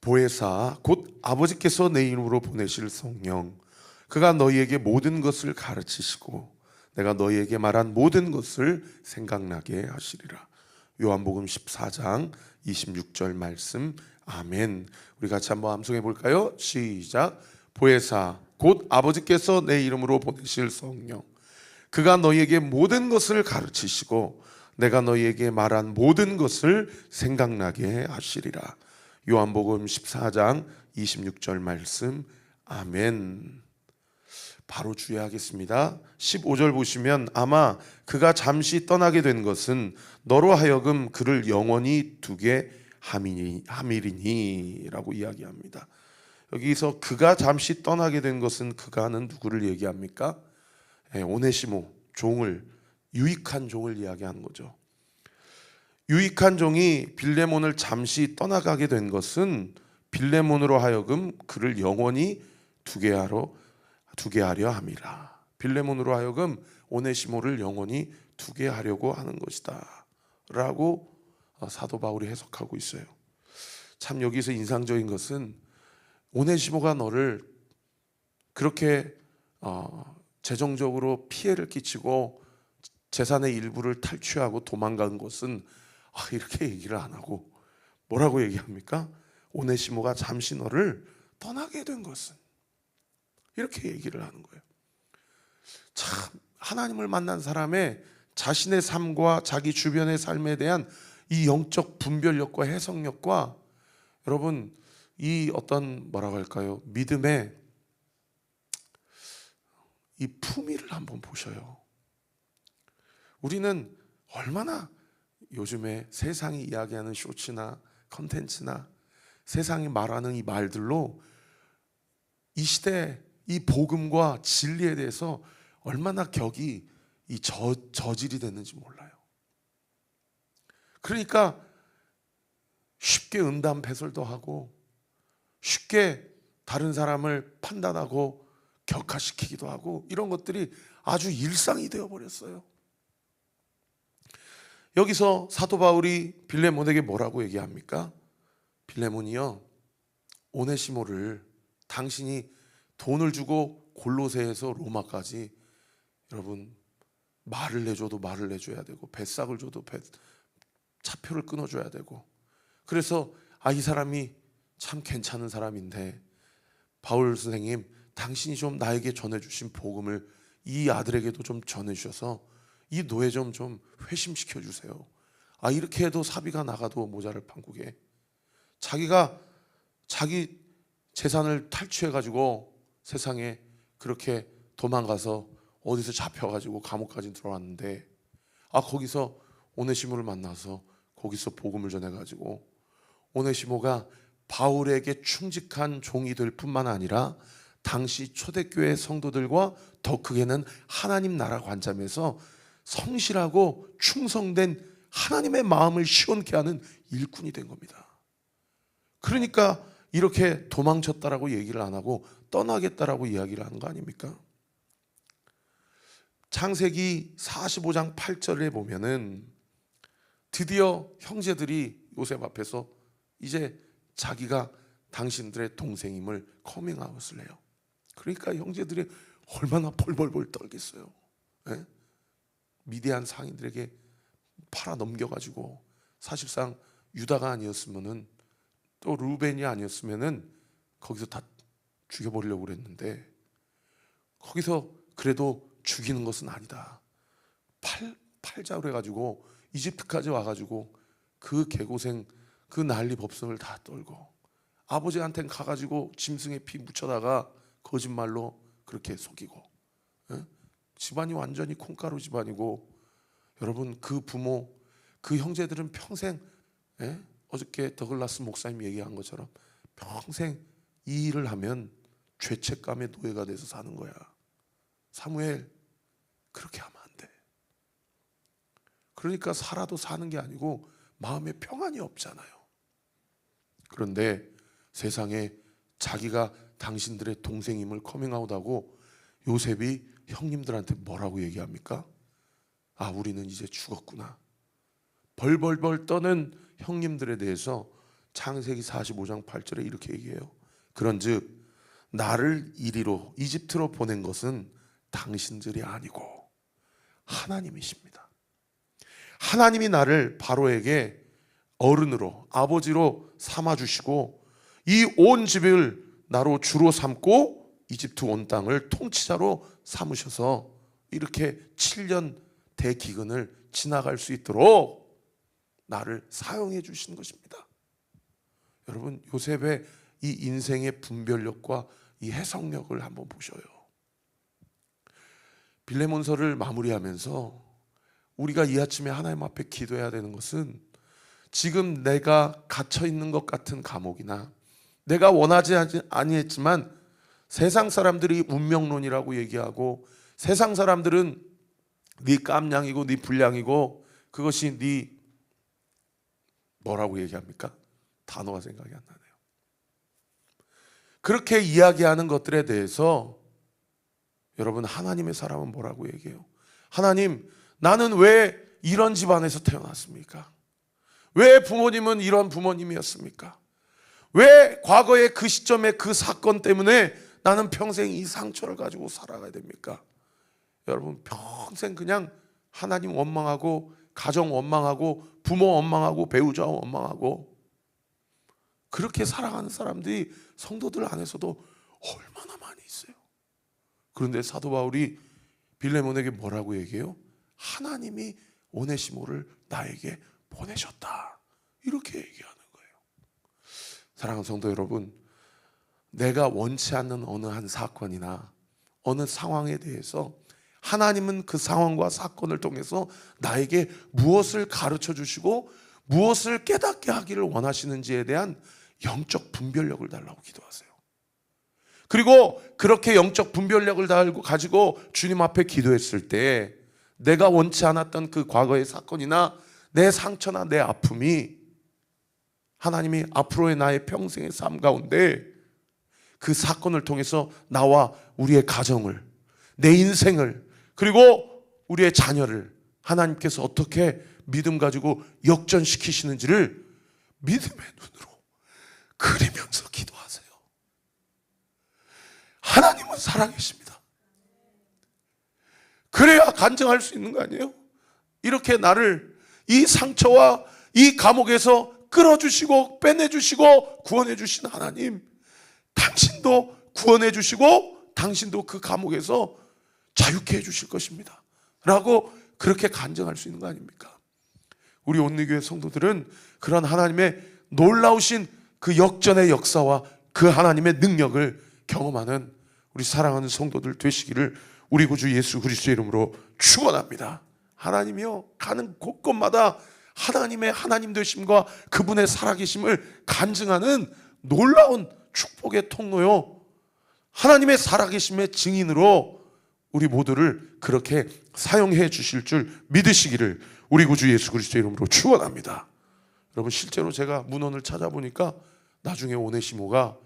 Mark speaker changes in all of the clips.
Speaker 1: 보혜사 곧 아버지께서 내 이름으로 보내실 성령 그가 너희에게 모든 것을 가르치시고 내가 너희에게 말한 모든 것을 생각나게 하시리라. 요한복음 14장 26절 말씀. 아멘. 우리 같이 한번 암송해 볼까요? 시작. 보혜사 곧 아버지께서 내 이름으로 보내실 성령 그가 너희에게 모든 것을 가르치시고 내가 너희에게 말한 모든 것을 생각나게 하시리라. 요한복음 14장 26절 말씀. 아멘. 바로 주의하겠습니다. 15절 보시면 아마 그가 잠시 떠나게 된 것은 너로 하여금 그를 영원히 두게 함이니 함이리니라고 이야기합니다. 여기서 그가 잠시 떠나게 된 것은 그가는 누구를 얘기합니까? 예, 오네시모 종을 유익한 종을 이야기하는 거죠. 유익한 종이 빌레몬을 잠시 떠나가게 된 것은 빌레몬으로 하여금 그를 영원히 두게 하러 두게 하려 함이라. 빌레몬으로 하여금 오네시모를 영원히 두게 하려고 하는 것이다라고 어, 사도 바울이 해석하고 있어요. 참 여기서 인상적인 것은 오네시모가 너를 그렇게 어, 재정적으로 피해를 끼치고 재산의 일부를 탈취하고 도망간 것은 아, 이렇게 얘기를 안 하고 뭐라고 얘기합니까? 오네시모가 잠시 너를 떠나게 된 것은 이렇게 얘기를 하는 거예요. 참 하나님을 만난 사람의 자신의 삶과 자기 주변의 삶에 대한 이 영적 분별력과 해석력과 여러분 이 어떤 뭐라고 할까요? 믿음의 이 품위를 한번 보셔요. 우리는 얼마나 요즘에 세상이 이야기하는 쇼츠나 컨텐츠나 세상이 말하는 이 말들로 이 시대 이 복음과 진리에 대해서 얼마나 격이 이 저, 저질이 됐는지 몰라요. 그러니까 쉽게 음담 배설도 하고 쉽게 다른 사람을 판단하고 격화시키기도 하고 이런 것들이 아주 일상이 되어 버렸어요. 여기서 사도 바울이 빌레몬에게 뭐라고 얘기합니까? 빌레몬이요 오네시모를 당신이 돈을 주고 골로새에서 로마까지 여러분 말을 내줘도 말을 내줘야 되고 뱃삭을 줘도 배, 차표를 끊어줘야 되고 그래서 아 이 사람이 참 괜찮은 사람인데 바울 선생님 당신이 좀 나에게 전해주신 복음을 이 아들에게도 좀 전해주셔서 이 노예 좀 좀 회심시켜 주세요. 아 이렇게 해도 사비가 나가도 모자를 판국에 자기가 자기 재산을 탈취해 가지고 세상에 그렇게 도망가서 어디서 잡혀 가지고 감옥까지 들어왔는데 아 거기서 오네시모를 만나서 거기서 복음을 전해 가지고 오네시모가 바울에게 충직한 종이 될 뿐만 아니라 당시 초대교회 성도들과 더 크게는 하나님 나라 관점에서 성실하고 충성된 하나님의 마음을 시원케 하는 일꾼이 된 겁니다. 그러니까 이렇게 도망쳤다라고 얘기를 안 하고 떠나겠다라고 이야기를 하는 거 아닙니까? 창세기 45장 8절에 보면은 드디어 형제들이 요셉 앞에서 이제 자기가 당신들의 동생임을 커밍아웃을 해요. 그러니까 형제들이 얼마나 벌벌벌 떨겠어요. 예? 미대한 상인들에게 팔아 넘겨가지고 사실상 유다가 아니었으면은 또 루벤이 아니었으면은 거기서 다 죽여버리려고 그랬는데 거기서 그래도 죽이는 것은 아니다. 팔 팔자 그래가지고 이집트까지 와가지고 그 개고생 그 난리 법석을 다 떨고 아버지한테 가가지고 짐승의 피 묻혀다가 거짓말로 그렇게 속이고 예? 집안이 완전히 콩가루 집안이고 여러분 그 부모 그 형제들은 평생 예? 어저께 더글라스 목사님 얘기한 것처럼 평생 이 일을 하면 죄책감의 노예가 돼서 사는 거야. 사무엘 그렇게 하면 안 돼. 그러니까 살아도 사는 게 아니고 마음에 평안이 없잖아요. 그런데 세상에 자기가 당신들의 동생임을 커밍아웃하고 요셉이 형님들한테 뭐라고 얘기합니까? 아, 우리는 이제 죽었구나. 벌벌벌 떠는 형님들에 대해서 창세기 45장 8절에 이렇게 얘기해요. 그런즉 나를 이리로 이집트로 보낸 것은 당신들이 아니고 하나님이십니다. 하나님이 나를 바로에게 어른으로 아버지로 삼아 주시고 이 온 집을 나로 주로 삼고 이집트 온 땅을 통치자로 삼으셔서 이렇게 7년 대기근을 지나갈 수 있도록 나를 사용해 주신 것입니다. 여러분 요셉의 이 인생의 분별력과 이 해석력을 한번 보셔요. 빌레몬서를 마무리하면서 우리가 이 아침에 하나님 앞에 기도해야 되는 것은 지금 내가 갇혀 있는 것 같은 감옥이나 내가 원하지 아니했지만 세상 사람들이 운명론이라고 얘기하고 세상 사람들은 네 깜냥이고 네 불량이고 그것이 네 뭐라고 얘기합니까? 단어가 생각이 안 나네요. 그렇게 이야기하는 것들에 대해서 여러분 하나님의 사람은 뭐라고 얘기해요? 하나님 나는 왜 이런 집안에서 태어났습니까? 왜 부모님은 이런 부모님이었습니까? 왜 과거의 그 시점에 그 사건 때문에 나는 평생 이 상처를 가지고 살아가야 됩니까? 여러분 평생 그냥 하나님 원망하고 가정 원망하고 부모 원망하고 배우자 원망하고 그렇게 살아가는 사람들이 성도들 안에서도 얼마나 많이 있어요. 그런데 사도 바울이 빌레몬에게 뭐라고 얘기해요? 하나님이 오네시모를 나에게 보내셨다. 이렇게 얘기하는 거예요. 사랑하는 성도 여러분, 내가 원치 않는 어느 한 사건이나 어느 상황에 대해서 하나님은 그 상황과 사건을 통해서 나에게 무엇을 가르쳐 주시고 무엇을 깨닫게 하기를 원하시는지에 대한 영적 분별력을 달라고 기도하세요. 그리고 그렇게 영적 분별력을 달고 가지고 주님 앞에 기도했을 때 내가 원치 않았던 그 과거의 사건이나 내 상처나 내 아픔이 하나님이 앞으로의 나의 평생의 삶 가운데 그 사건을 통해서 나와 우리의 가정을 내 인생을 그리고 우리의 자녀를 하나님께서 어떻게 믿음 가지고 역전시키시는지를 믿음의 눈으로 그리면서 기도하세요. 하나님은 살아계십니다. 그래야 간증할 수 있는 거 아니에요? 이렇게 나를 이 상처와 이 감옥에서 끌어주시고 빼내주시고 구원해주신 하나님, 당신 도 구원해 주시고 당신도 그 감옥에서 자유케 해 주실 것입니다. 라고 그렇게 간증할 수 있는 거 아닙니까? 우리 온리교회 성도들은 그런 하나님의 놀라우신 그 역전의 역사와 그 하나님의 능력을 경험하는 우리 사랑하는 성도들 되시기를 우리 구주 예수 그리스도의 이름으로 축원합니다. 하나님이요 가는 곳곳마다 하나님의 하나님 되심과 그분의 살아계심을 간증하는 놀라운 축복의 통로요. 하나님의 살아계심의 증인으로 우리 모두를 그렇게 사용해 주실 줄 믿으시기를 우리 구주 예수 그리스도 이름으로 축원합니다. 여러분 실제로 제가 문헌을 찾아보니까 나중에 오네시모가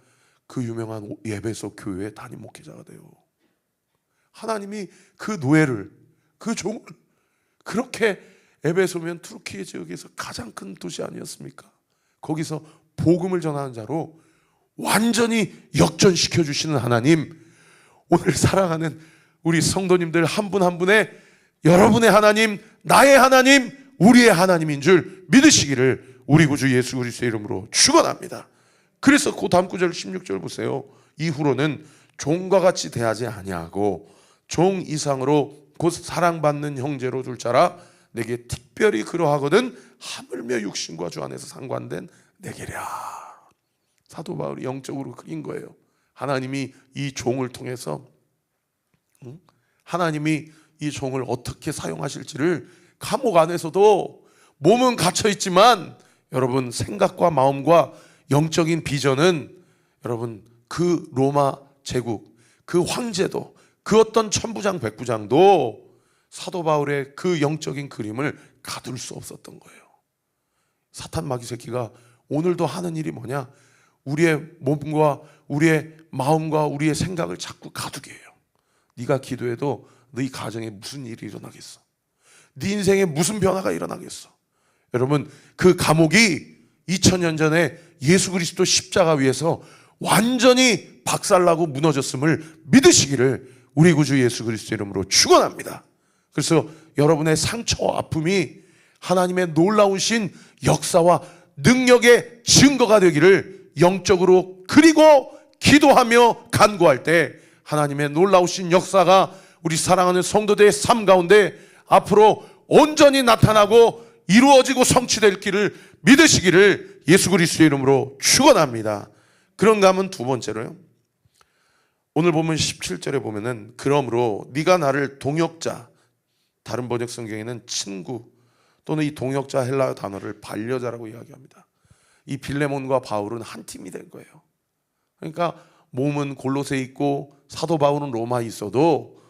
Speaker 1: 그 유명한 예배소 교회 담임 목회자가 돼요. 하나님이 그 노예를 그 종을 그렇게 에베소면 투르키예 지역에서 가장 큰 도시 아니었습니까? 거기서 복음을 전하는 자로 완전히 역전시켜 주시는 하나님 오늘 사랑하는 우리 성도님들 한분한 분의 여러분의 하나님, 나의 하나님, 우리의 하나님인 줄 믿으시기를 우리 구주 예수 그리스도의 이름으로 축원합니다. 그래서 그 다음 구절 16절 보세요. 이후로는 종과 같이 대하지 아니하고 종 이상으로 곧 사랑받는 형제로 둘 자라 내게 특별히 그러하거든 하물며 육신과 주 안에서 상관된 내게랴. 사도 바울이 영적으로 그린 거예요. 하나님이 이 종을 통해서 하나님이 이 종을 어떻게 사용하실지를 감옥 안에서도 몸은 갇혀 있지만 여러분 생각과 마음과 영적인 비전은 여러분 그 로마 제국 그 황제도 그 어떤 천부장 백부장도 사도 바울의 그 영적인 그림을 가둘 수 없었던 거예요. 사탄 마귀 새끼가 오늘도 하는 일이 뭐냐? 우리의 몸과 우리의 마음과 우리의 생각을 자꾸 가두게 해요. 네가 기도해도 네 가정에 무슨 일이 일어나겠어? 네 인생에 무슨 변화가 일어나겠어? 여러분 그 감옥이 2000년 전에 예수 그리스도 십자가 위에서 완전히 박살나고 무너졌음을 믿으시기를 우리 구주 예수 그리스도 이름으로 축원합니다. 그래서 여러분의 상처와 아픔이 하나님의 놀라우신 역사와 능력의 증거가 되기를 영적으로 그리고 기도하며 간구할 때 하나님의 놀라우신 역사가 우리 사랑하는 성도들의 삶 가운데 앞으로 온전히 나타나고 이루어지고 성취될 길을 믿으시기를 예수 그리스도의 이름으로 축원합니다. 그런가 하면 두 번째로요. 오늘 보면 17절에 보면은 그러므로 네가 나를 동역자 다른 번역 성경에는 친구 또는 이 동역자 헬라 단어를 반려자라고 이야기합니다. 이 빌레몬과 바울은 한 팀이 된 거예요. 그러니까 몸은 골로새 있고 사도 바울은 로마에 있어도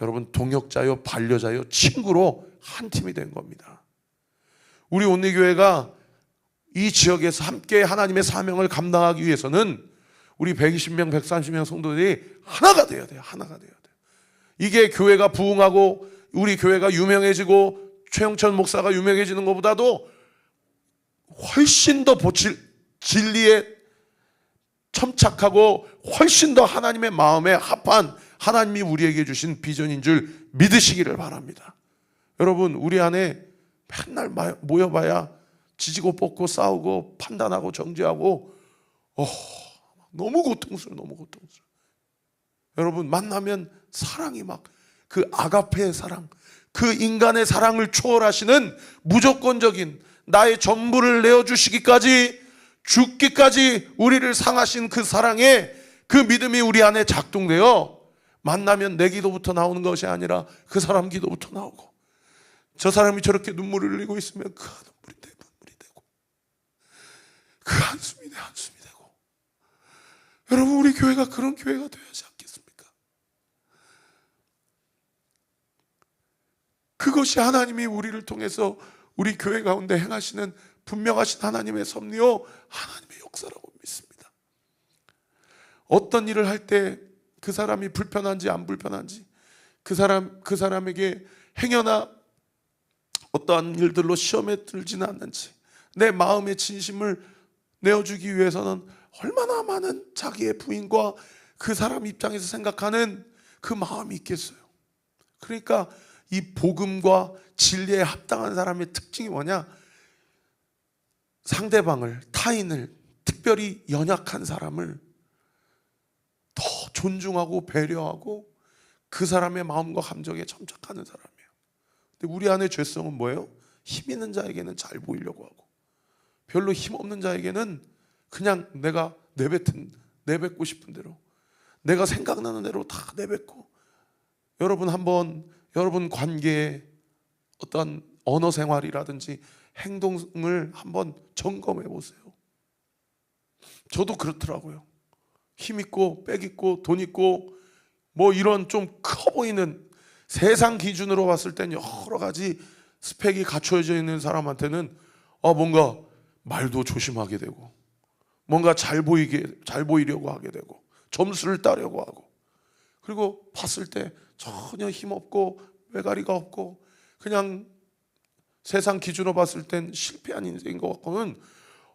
Speaker 1: 여러분 동역자요 반려자요 친구로 한 팀이 된 겁니다. 우리 온리 교회가 이 지역에서 함께 하나님의 사명을 감당하기 위해서는 우리 120명, 130명 성도들이 하나가 돼야 돼요. 하나가 돼야 돼요. 이게 교회가 부흥하고 우리 교회가 유명해지고 최영천 목사가 유명해지는 것보다도 훨씬 더 보칠 진리에 첨착하고 훨씬 더 하나님의 마음에 합한 하나님이 우리에게 주신 비전인 줄 믿으시기를 바랍니다. 여러분 우리 안에 맨날 마- 모여봐야 지지고 뽑고 싸우고 판단하고 정죄하고 어, 너무 고통스러워 너무 고통스러워 여러분 만나면 사랑이 막 그 아가페의 사랑 그 인간의 사랑을 초월하시는 무조건적인 나의 전부를 내어주시기까지 죽기까지 우리를 상하신 그 사랑에 그 믿음이 우리 안에 작동되어 만나면 내 기도부터 나오는 것이 아니라 그 사람 기도부터 나오고 저 사람이 저렇게 눈물을 흘리고 있으면 그 눈물이 내 눈물이 되고 그 한숨이 내 한숨이 되고 여러분 우리 교회가 그런 교회가 되어야지 않겠습니까? 그것이 하나님이 우리를 통해서 우리 교회 가운데 행하시는 분명하신 하나님의 섭리요 하나님의 역사라고 믿습니다. 어떤 일을 할 때 그 사람이 불편한지 안 불편한지 그 사람 그 사람에게 행여나 어떠한 일들로 시험에 들지는 않는지 내 마음의 진심을 내어주기 위해서는 얼마나 많은 자기의 부인과 그 사람 입장에서 생각하는 그 마음이 있겠어요. 그러니까 이 복음과 진리에 합당한 사람의 특징이 뭐냐? 상대방을 타인을 특별히 연약한 사람을 더 존중하고 배려하고 그 사람의 마음과 감정에 첨착하는 사람이에요. 근데 우리 안의 죄성은 뭐예요? 힘 있는 자에게는 잘 보이려고 하고 별로 힘 없는 자에게는 그냥 내가 내뱉은 내뱉고 싶은 대로 내가 생각나는 대로 다 내뱉고 여러분 한번 여러분 관계에 어떤 언어 생활이라든지 행동을 한번 점검해 보세요. 저도 그렇더라고요. 힘 있고 빽 있고 돈 있고 뭐 이런 좀 커 보이는 세상 기준으로 봤을 땐 여러 가지 스펙이 갖춰져 있는 사람한테는 아 뭔가 말도 조심하게 되고 뭔가 잘 보이게 잘 보이려고 하게 되고 점수를 따려고 하고 그리고 봤을 때 전혀 힘 없고 외가리가 없고 그냥 세상 기준으로 봤을 땐 실패한 인생인 것 같고는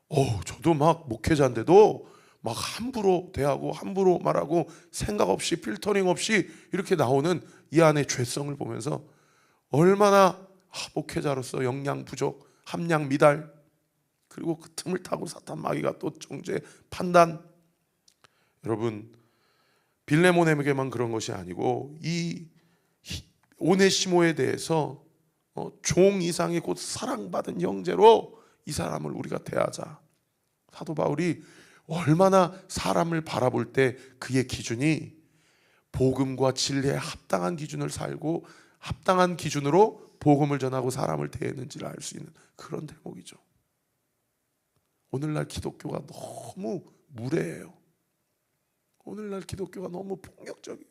Speaker 1: 어 저도 막 목회자인데도 막 함부로 대하고 함부로 말하고 생각 없이 필터링 없이 이렇게 나오는 이 안의 죄성을 보면서 얼마나 아, 목회자로서 역량 부족, 함량 미달 그리고 그 틈을 타고 사탄 마귀가 또 정죄 판단. 여러분 빌레몬에게만 그런 것이 아니고 이 히- 오네시모에 대해서 어, 종 이상의 곧 사랑받은 형제로 이 사람을 우리가 대하자. 사도 바울이 얼마나 사람을 바라볼 때 그의 기준이 복음과 진리에 합당한 기준을 살고 합당한 기준으로 복음을 전하고 사람을 대했는지를 알 수 있는 그런 대목이죠. 오늘날 기독교가 너무 무례해요. 오늘날 기독교가 너무 폭력적이에요.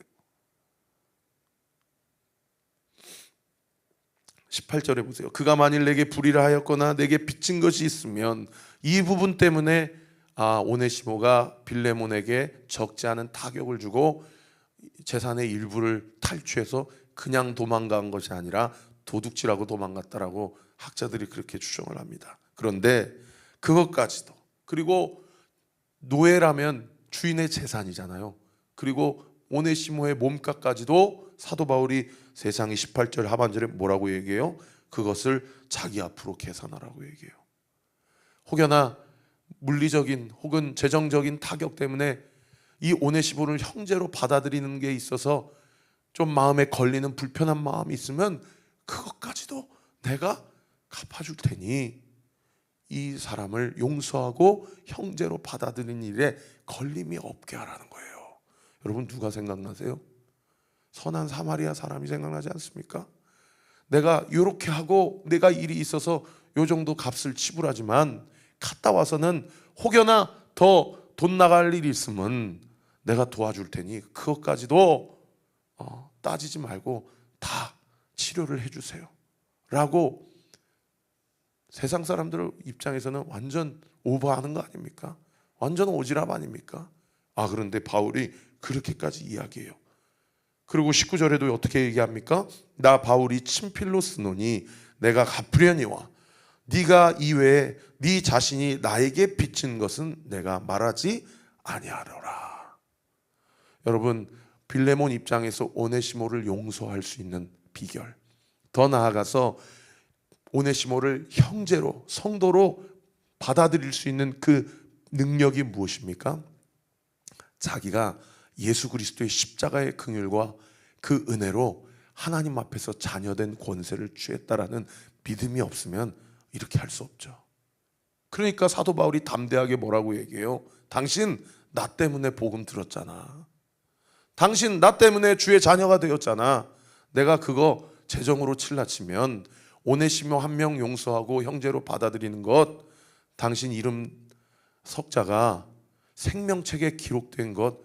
Speaker 1: 18절에 보세요. 그가 만일 내게 불의를 하였거나 내게 빚진 것이 있으면 이 부분 때문에 아 오네시모가 빌레몬에게 적지 않은 타격을 주고 재산의 일부를 탈취해서 그냥 도망간 것이 아니라 도둑질하고 도망갔다라고 학자들이 그렇게 추정을 합니다. 그런데 그것까지도 그리고 노예라면 주인의 재산이잖아요. 그리고 오네시모의 몸값까지도 사도 바울이 세상이 18절 하반절에 뭐라고 얘기해요? 그것을 자기 앞으로 계산하라고 얘기해요. 혹여나 물리적인 혹은 재정적인 타격 때문에 이 오네시모를 형제로 받아들이는 게 있어서 좀 마음에 걸리는 불편한 마음이 있으면 그것까지도 내가 갚아줄 테니 이 사람을 용서하고 형제로 받아들이는 일에 걸림이 없게 하라는 거예요. 여러분 누가 생각나세요? 선한 사마리아 사람이 생각나지 않습니까? 내가 이렇게 하고 내가 일이 있어서 요 정도 값을 지불하지만 갔다 와서는 혹여나 더 돈 나갈 일이 있으면 내가 도와줄 테니 그것까지도 어, 따지지 말고 다 치료를 해주세요. 라고 세상 사람들 입장에서는 완전 오버하는 거 아닙니까? 완전 오지랖 아닙니까? 아 그런데 바울이 그렇게까지 이야기해요. 그리고 19절에도 어떻게 얘기합니까? 나 바울이 친필로 쓰노니 내가 갚으려니와 네가 이외에 네 자신이 나에게 빚진 것은 내가 말하지 아니하노라. 여러분 빌레몬 입장에서 오네시모를 용서할 수 있는 비결. 더 나아가서 오네시모를 형제로 성도로 받아들일 수 있는 그 능력이 무엇입니까? 자기가 예수 그리스도의 십자가의 긍휼과 그 은혜로 하나님 앞에서 자녀된 권세를 취했다라는 믿음이 없으면 이렇게 할 수 없죠. 그러니까 사도 바울이 담대하게 뭐라고 얘기해요? 당신 나 때문에 복음 들었잖아. 당신 나 때문에 주의 자녀가 되었잖아. 내가 그거 재정으로 칠라치면 오네시모 한 명 용서하고 형제로 받아들이는 것 당신 이름 석자가 생명책에 기록된 것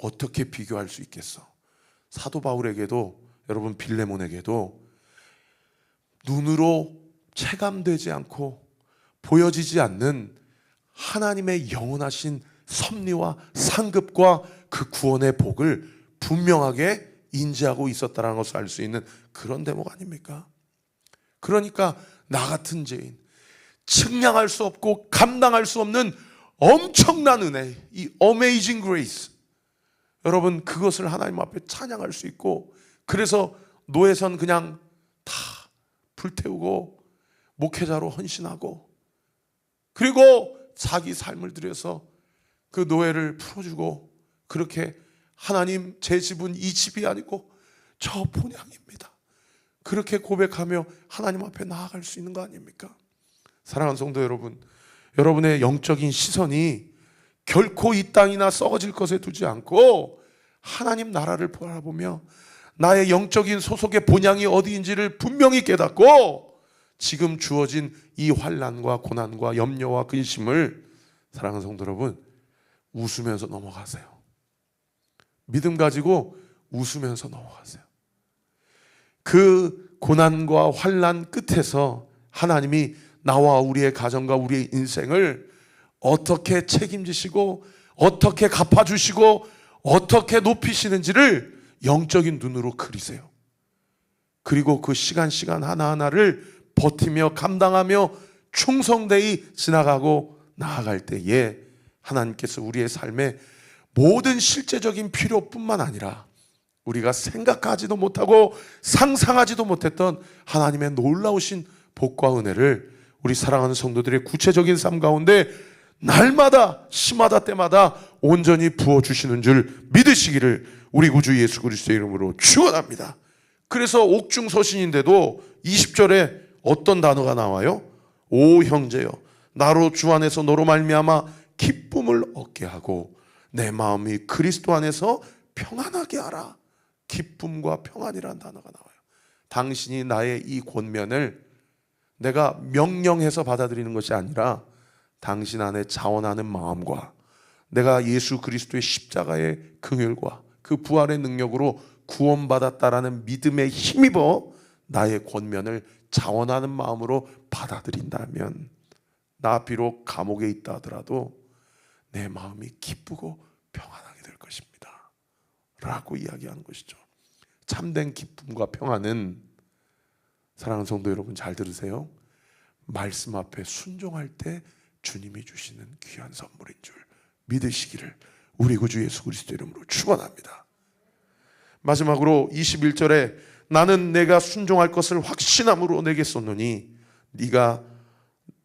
Speaker 1: 어떻게 비교할 수 있겠어? 사도 바울에게도 여러분 빌레몬에게도 눈으로 체감되지 않고 보여지지 않는 하나님의 영원하신 섭리와 상급과 그 구원의 복을 분명하게 인지하고 있었다는 것을 알 수 있는 그런 대목 아닙니까? 그러니까 나 같은 죄인 측량할 수 없고 감당할 수 없는 엄청난 은혜, 이 amazing grace. 여러분 그것을 하나님 앞에 찬양할 수 있고 그래서 노예선 그냥 다 불태우고 목회자로 헌신하고 그리고 자기 삶을 들여서 그 노예를 풀어주고 그렇게 하나님 제 집은 이 집이 아니고 저 본향입니다. 그렇게 고백하며 하나님 앞에 나아갈 수 있는 거 아닙니까? 사랑하는 성도 여러분, 여러분의 영적인 시선이 결코 이 땅이나 썩어질 것에 두지 않고 하나님 나라를 바라보며 나의 영적인 소속의 본향이 어디인지를 분명히 깨닫고 지금 주어진 이 환란과 고난과 염려와 근심을 사랑하는 성도 여러분 웃으면서 넘어가세요. 믿음 가지고 웃으면서 넘어가세요. 그 고난과 환란 끝에서 하나님이 나와 우리의 가정과 우리의 인생을 어떻게 책임지시고 어떻게 갚아주시고 어떻게 높이시는지를 영적인 눈으로 그리세요. 그리고 그 시간 시간 하나하나를 버티며 감당하며 충성되이 지나가고 나아갈 때에 하나님께서 우리의 삶에 모든 실제적인 필요뿐만 아니라 우리가 생각하지도 못하고 상상하지도 못했던 하나님의 놀라우신 복과 은혜를 우리 사랑하는 성도들의 구체적인 삶 가운데 날마다 시마다 때마다 온전히 부어 주시는 줄 믿으시기를 우리 구주 예수 그리스도의 이름으로 축원합니다. 그래서 옥중 서신인데도 20절에 어떤 단어가 나와요? 오 형제여 나로 주 안에서 너로 말미암아 기쁨을 얻게 하고 내 마음이 그리스도 안에서 평안하게 하라. 기쁨과 평안이라는 단어가 나와요. 당신이 나의 이 권면을 내가 명령해서 받아들이는 것이 아니라 당신 안에 자원하는 마음과 내가 예수 그리스도의 십자가의 긍휼과 그 부활의 능력으로 구원받았다라는 믿음에 힘입어 나의 권면을 자원하는 마음으로 받아들인다면 나 비록 감옥에 있다 하더라도 내 마음이 기쁘고 평안하게 될 것입니다. 라고 이야기하는 것이죠. 참된 기쁨과 평안은 사랑하는 성도 여러분 잘 들으세요. 말씀 앞에 순종할 때 주님이 주시는 귀한 선물인 줄 믿으시기를 우리 구주 예수 그리스도 이름으로 축원합니다. 마지막으로 21절에 나는 내가 순종할 것을 확신함으로 내게 쏟노니 네가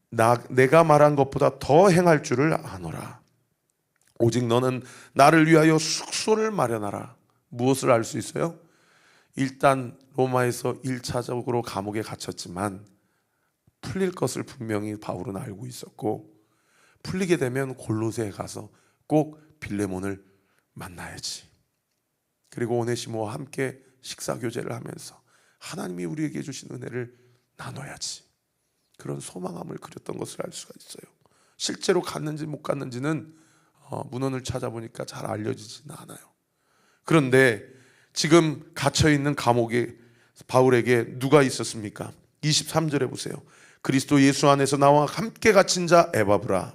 Speaker 1: 나, 내가 말한 것보다 더 행할 줄을 아노라. 오직 너는 나를 위하여 숙소를 마련하라. 무엇을 알 수 있어요? 일단 로마에서 1차적으로 감옥에 갇혔지만 풀릴 것을 분명히 바울은 알고 있었고 풀리게 되면 골로새에 가서 꼭 빌레몬을 만나야지. 그리고 오네시모와 함께 식사 교제를 하면서 하나님이 우리에게 주신 은혜를 나눠야지. 그런 소망함을 그렸던 것을 알 수가 있어요. 실제로 갔는지 못 갔는지는 어, 문헌을 찾아보니까 잘 알려지지는 않아요. 그런데 지금 갇혀 있는 감옥에 바울에게 누가 있었습니까? 23절에 보세요. 그리스도 예수 안에서 나와 함께 갇힌 자 에바브라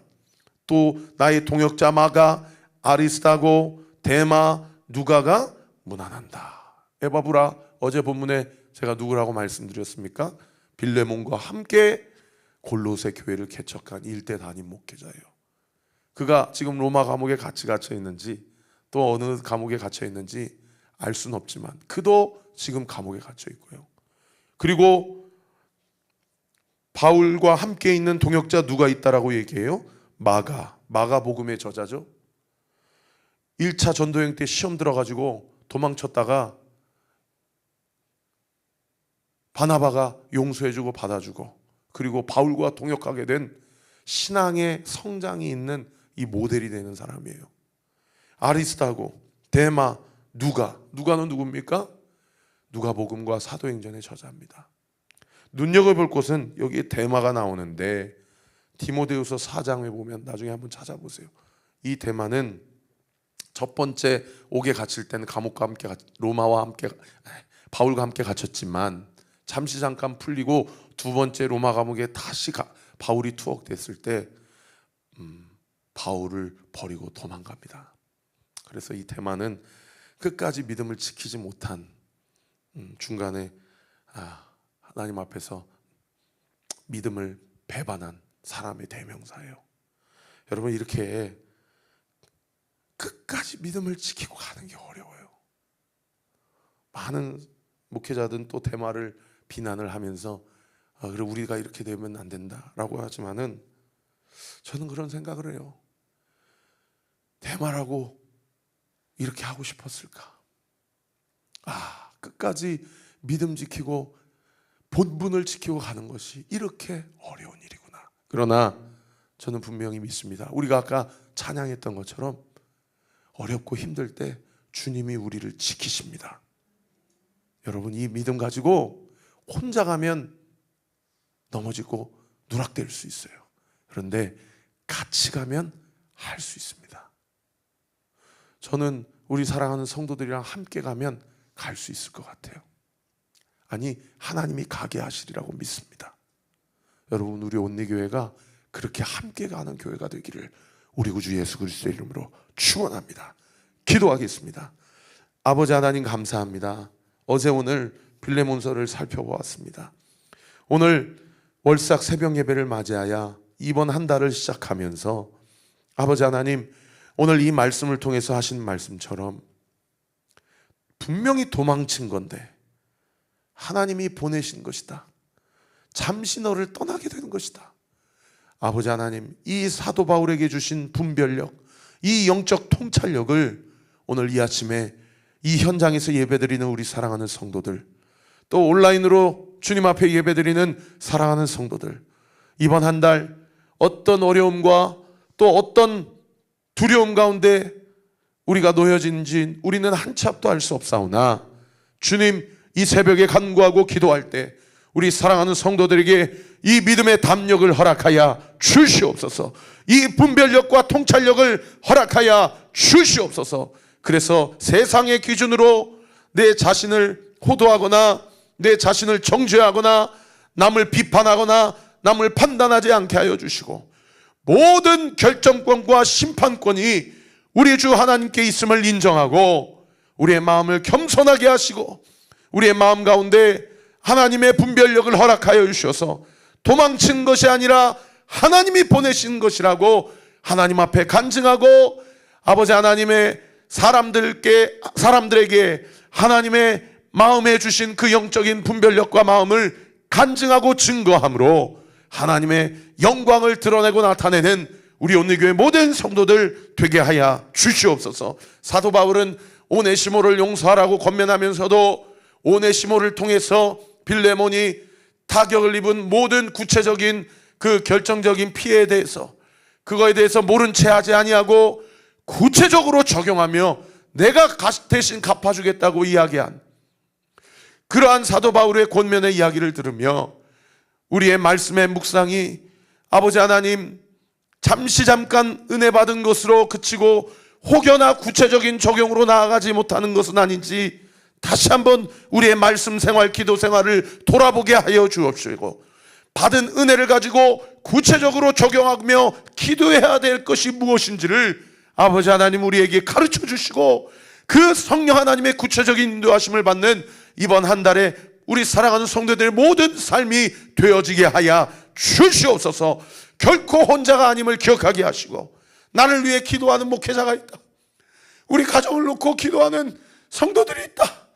Speaker 1: 또 나의 동역자 마가 아리스타고 데마 누가가 무난한다. 에바브라 어제 본문에 제가 누구라고 말씀드렸습니까? 빌레몬과 함께 골로새 교회를 개척한 일대 단임 목회자예요. 그가 지금 로마 감옥에 같이 갇혀 있는지 또 어느 감옥에 갇혀 있는지 알 수는 없지만 그도 지금 감옥에 갇혀 있고요. 그리고 바울과 함께 있는 동역자 누가 있다라고 얘기해요? 마가 마가 복음의 저자죠. 1차 전도행 때 시험 들어가지고 도망쳤다가 바나바가 용서해주고 받아주고 그리고 바울과 동역하게 된 신앙의 성장이 있는 이 모델이 되는 사람이에요. 아리스타고 데마 누가 누가는 누굽니까? 누가복음과 사도행전의 저자입니다. 눈여겨볼 곳은 여기에 데마가 나오는데 디모데후서 4장에 보면 나중에 한번 찾아보세요. 이 데마는 첫 번째 옥에 갇힐 때는 감옥과 함께 갇- 로마와 함께 바울과 함께 갇혔지만 잠시 잠깐 풀리고 두 번째 로마 감옥에 다시 가, 바울이 투옥됐을 때 음, 바울을 버리고 도망갑니다. 그래서 이 테마는 끝까지 믿음을 지키지 못한 음, 중간에 아, 하나님 앞에서 믿음을 배반한 사람의 대명사예요. 여러분 이렇게 끝까지 믿음을 지키고 가는 게 어려워요. 많은 목회자들은 또 대마를 비난을 하면서 아, 그래 우리가 이렇게 되면 안 된다라고 하지만은 저는 그런 생각을 해요. 대마라고 이렇게 하고 싶었을까? 아 끝까지 믿음 지키고 본분을 지키고 가는 것이 이렇게 어려운 일이구나. 그러나 저는 분명히 믿습니다. 우리가 아까 찬양했던 것처럼 어렵고 힘들 때 주님이 우리를 지키십니다. 여러분 이 믿음 가지고 혼자 가면 넘어지고 누락될 수 있어요. 그런데 같이 가면 할 수 있습니다. 저는 우리 사랑하는 성도들이랑 함께 가면 갈 수 있을 것 같아요. 아니 하나님이 가게 하시리라고 믿습니다. 여러분 우리 온리교회가 그렇게 함께 가는 교회가 되기를 우리 구주 예수 그리스도의 이름으로 축원합니다. 기도하겠습니다. 아버지 하나님 감사합니다. 어제 오늘 빌레몬서를 살펴보았습니다. 오늘 월삭 새벽 예배를 맞이하여 이번 한 달을 시작하면서 아버지 하나님 오늘 이 말씀을 통해서 하신 말씀처럼 분명히 도망친 건데 하나님이 보내신 것이다. 잠시 너를 떠나게 되는 것이다. 아버지 하나님, 이 사도 바울에게 주신 분별력, 이 영적 통찰력을 오늘 이 아침에 이 현장에서 예배드리는 우리 사랑하는 성도들, 또 온라인으로 주님 앞에 예배드리는 사랑하는 성도들, 이번 한 달 어떤 어려움과 또 어떤 두려움 가운데 우리가 놓여진지 우리는 한 치 앞도 알 수 없사오나 주님 이 새벽에 간구하고 기도할 때 우리 사랑하는 성도들에게 이 믿음의 담력을 허락하여 주시옵소서. 이 분별력과 통찰력을 허락하여 주시옵소서. 그래서 세상의 기준으로 내 자신을 호도하거나 내 자신을 정죄하거나 남을 비판하거나 남을 판단하지 않게 하여 주시고 모든 결정권과 심판권이 우리 주 하나님께 있음을 인정하고 우리의 마음을 겸손하게 하시고 우리의 마음 가운데 하나님의 분별력을 허락하여 주셔서 도망친 것이 아니라 하나님이 보내신 것이라고 하나님 앞에 간증하고 아버지 하나님의 사람들께 사람들에게 하나님의 마음에 주신 그 영적인 분별력과 마음을 간증하고 증거함으로 하나님의 영광을 드러내고 나타내는 우리 온누교회 모든 성도들 되게 하여 주시옵소서. 사도 바울은 오네시모를 용서하라고 권면하면서도 오네시모를 통해서 빌레몬이 타격을 입은 모든 구체적인 그 결정적인 피해에 대해서 그거에 대해서 모른 채 하지 아니하고 구체적으로 적용하며 내가 가- 대신 갚아주겠다고 이야기한 그러한 사도 바울의 권면의 이야기를 들으며 우리의 말씀의 묵상이 아버지 하나님 잠시 잠깐 은혜 받은 것으로 그치고 혹여나 구체적인 적용으로 나아가지 못하는 것은 아닌지 다시 한번 우리의 말씀 생활, 기도 생활을 돌아보게 하여 주옵시고 받은 은혜를 가지고 구체적으로 적용하며 기도해야 될 것이 무엇인지를 아버지 하나님 우리에게 가르쳐 주시고 그 성령 하나님의 구체적인 인도하심을 받는 이번 한 달에 우리 사랑하는 성도들 모든 삶이 되어지게 하여 주시옵소서 결코 혼자가 아님을 기억하게 하시고 나를 위해 기도하는 목회자가 있다. 우리 가정을 놓고 기도하는 성도들이 있다.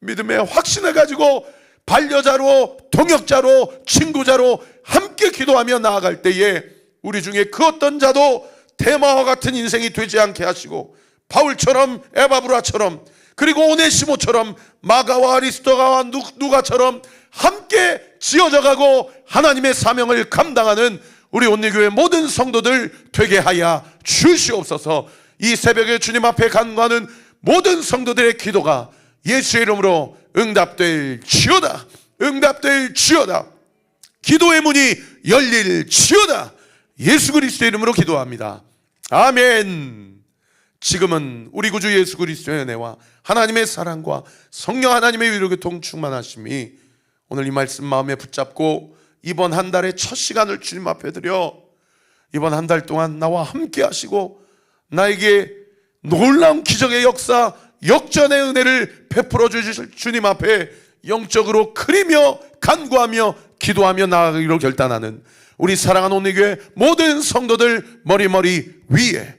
Speaker 1: 믿음의 확신을 가지고 반려자로 동역자로 친구자로 함께 기도하며 나아갈 때에 우리 중에 그 어떤 자도 대마와 같은 인생이 되지 않게 하시고 바울처럼 에바브라처럼 그리고 오네시모처럼 마가와 아리스토가와 누- 누가처럼 함께 지어져 가고 하나님의 사명을 감당하는 우리 온리교회 모든 성도들 되게 하여 주시옵소서. 이 새벽에 주님 앞에 간구하는 모든 성도들의 기도가 예수의 이름으로 응답될 지어다. 응답될 지어다. 기도의 문이 열릴 지어다. 예수 그리스도의 이름으로 기도합니다. 아멘 지금은 우리 구주 예수 그리스도의 은혜와 하나님의 사랑과 성령 하나님의 위로 교통 충만하심이 오늘 이 말씀 마음에 붙잡고 이번 한 달의 첫 시간을 주님 앞에 드려 이번 한 달 동안 나와 함께 하시고 나에게 놀라운 기적의 역사 역전의 은혜를 베풀어 주실 주님 앞에 영적으로 크리며 간구하며 기도하며 나아가기로 결단하는 우리 사랑하는 온리교회 모든 성도들 머리머리 위에